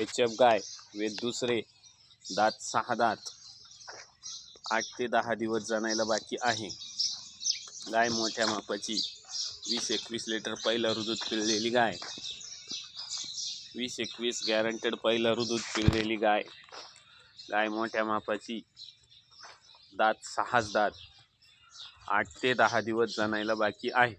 H F गाय वेद दुसरे दात सहा दात. आठ ते दहा दिवस जाणायला बाकी आहे. गाय मोठ्या मापाची. वीस एकवीस लिटर पहिलं दूध पिळलेली गाय. वीस एकवीस गॅरंटेड पहिलं दूध पिळलेली गाय. गाय मोठ्या मापाची. दात सहाच दात. आठ ते दहा दिवस जाणायला बाकी आहे.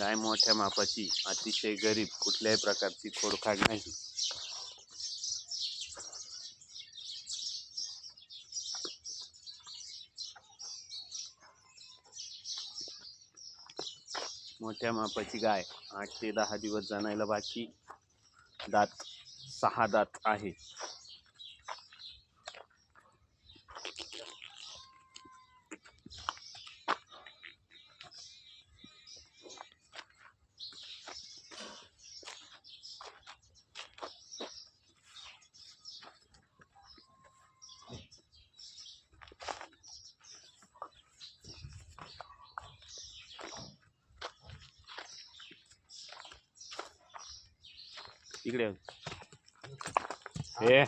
गाय मोठ्या मापाची अतिशय गरीब कुठल्याही प्रकारची खोडखाड नाही. मोठ्या मापाची गाय आठ ते दहा दिवस जाणायला बाकी दात सहा दात आहे. इकडे हे.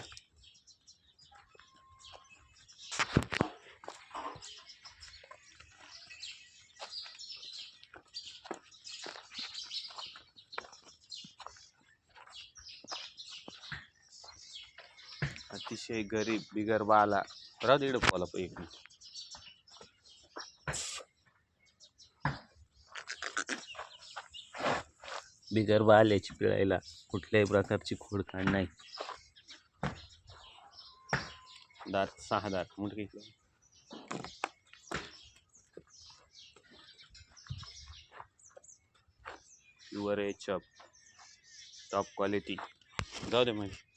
अतिशय गरीब बिगर बाला राहू दे इकडे पाहिजे बिगर वाल्याची पिळायला कुठल्याही प्रकारची खोडखाड नाही. दात सहा दात मोठे प्युअर एच टॉप क्वालिटी जाऊ दे म्हणजे